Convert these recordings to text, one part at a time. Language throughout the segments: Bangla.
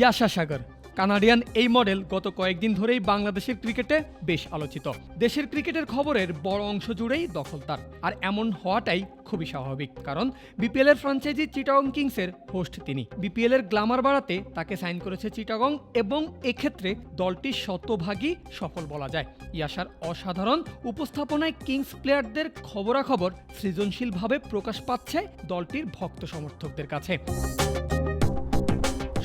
ইয়াশা সাগর। কানাডিয়ান এই মডেল গত কয়েকদিন ধরেই বাংলাদেশের ক্রিকেটে বেশ আলোচিত। দেশের ক্রিকেটের খবরের বড় অংশ জুড়েই দখল তার আর এমন হওয়াটাই খুবই স্বাভাবিক, কারণ বিপিএল এর ফ্রাঞ্চাইজি চিটাগং কিংসের হোস্ট তিনি। বিপিএল এর গ্লামার বাড়াতে তাকে সাইন করেছে চিটাগং এবং এক্ষেত্রে দলটি শতভাগই সফল বলা যায়। ইয়াশার অসাধারণ উপস্থাপনায় কিংস প্লেয়ারদের খবরাখবর সৃজনশীলভাবে প্রকাশ পাচ্ছে দলটির ভক্ত সমর্থকদের কাছে।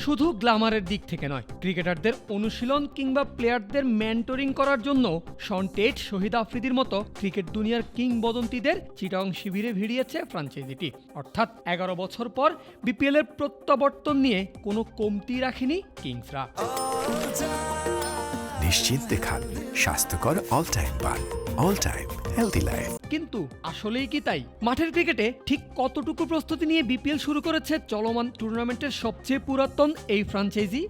শুধু গ্লামারের দিক থেকে নয়, ক্রিকেটারদের অনুশীলন কিংবা প্লেয়ারদের মেন্টরিং করার জন্য শন টেট, শহীদ আফ্রিদির মতো ক্রিকেট দুনিয়ার কিংবদন্তিদের চিটং শিবিরে ভিড়িয়েছে ফ্রাঞ্চাইজিটি। অর্থাৎ এগারো বছর পর বিপিএল এর প্রত্যাবর্তন নিয়ে কোনো কমতি রাখেনি কিংসরা। নিশ্চিন্তে খান। স্বাস্থ্যকর অল টাইম পান অল টাইম হেলদি লাইফ কিন্তু আসলেই কি তাই? মাঠের ক্রিকেটে ঠিক কতটুকু প্রস্তুতি নিয়ে বিপিএল শুরু করেছে চলমান টুর্নামেন্টের সবচেয়ে পুরাতন এই ফ্রাঞ্চাইজি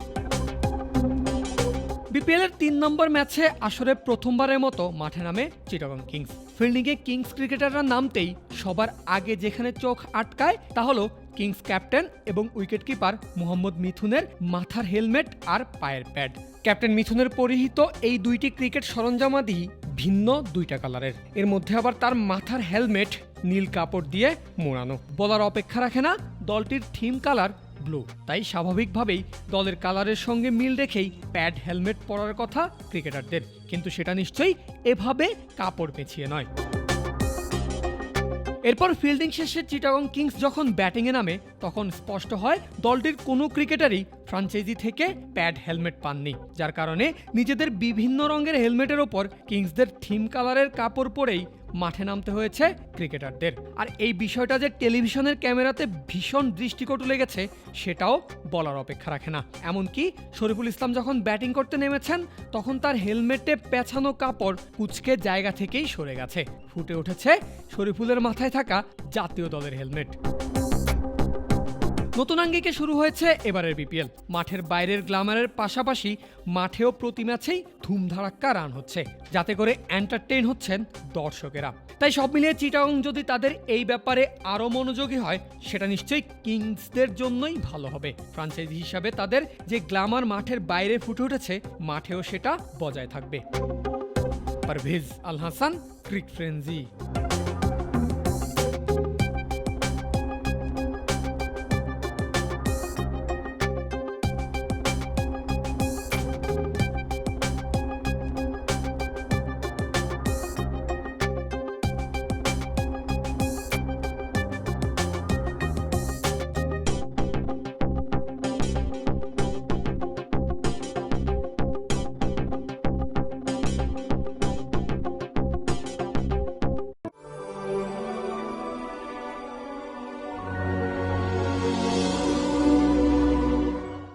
বিপিএল এর তিন নম্বর ম্যাচে আসরে প্রথমবারের মতো মাঠে নামে চিটাগং কিংস ফিল্ডিংয়ে কিংস ক্রিকেটাররা নামতেই সবার আগে যেখানে চোখ আটকায়, তা হলো কিংস ক্যাপ্টেন এবং উইকেটকিপার মোহাম্মদ মিথুনের মাথার হেলমেট আর পায়ের প্যাড। ক্যাপ্টেন মিথুনের পরিহিত এই দুইটি ক্রিকেট সরঞ্জামাদি ভিন্ন দুইটা কালারের। এর মধ্যে আবার তার মাথার হেলমেট নীল কাপড় দিয়ে মোড়ানো। বলার অপেক্ষা রাখে না, দলটির থিম কালার ব্লু। তাই স্বাভাবিকভাবেই দলের কালারের সঙ্গে মিল রেখেই প্যাড হেলমেট পরার কথা ক্রিকেটারদের। কিন্তু সেটা নিশ্চয়ই এভাবে কাপড় পেঁচিয়ে নয়। এরপর ফিল্ডিং শেষে চিটাগং কিংস যখন ব্যাটিংয়ে নামে, তখন স্পষ্ট হয় দলটির কোনো ক্রিকেটারই ফ্রাঞ্চাইজি থেকে প্যাড হেলমেট পাননি, যার কারণে নিজেদের বিভিন্ন রঙের হেলমেটের ওপর কিংসদের থিম কালারের কাপড় পরেই মাঠে নামতে হয়েছে ক্রিকেটারদের। আর এই বিষয়টা যে টেলিভিশনের ক্যামেরাতে ভীষণ দৃষ্টিকটু লেগেছে, সেটাও বলার অপেক্ষা রাখে না। এমনকি শরীফুল ইসলাম যখন ব্যাটিং করতে নেমেছেন, তখন তার হেলমেটে পেছানো কাপড় কুচকে জায়গা থেকেই সরে গেছে। ফুটে উঠেছে শরীফুলের মাথায় থাকা জাতীয় দলের হেলমেট। নতুন আঙ্গিকে শুরু হয়েছে এবারের বিপিএল। মাঠের বাইরের গ্লামারের পাশাপাশি মাঠেও প্রতি ম্যাচেই ধুমধারাক্কা রান হচ্ছে, যাতে করে এন্টারটেইন হচ্ছেন দর্শকেরা। তাই সব মিলিয়ে চিটাগং যদি তাদের এই ব্যাপারে আরও মনোযোগী হয়, সেটা নিশ্চয়ই কিংসদের জন্যই ভালো হবে। ফ্রাঞ্চাইজি হিসাবে তাদের যে গ্লামার মাঠের বাইরে ফুটে উঠেছে, মাঠেও সেটা বজায় থাকবে। Parvez Al Hasan, cric frenzy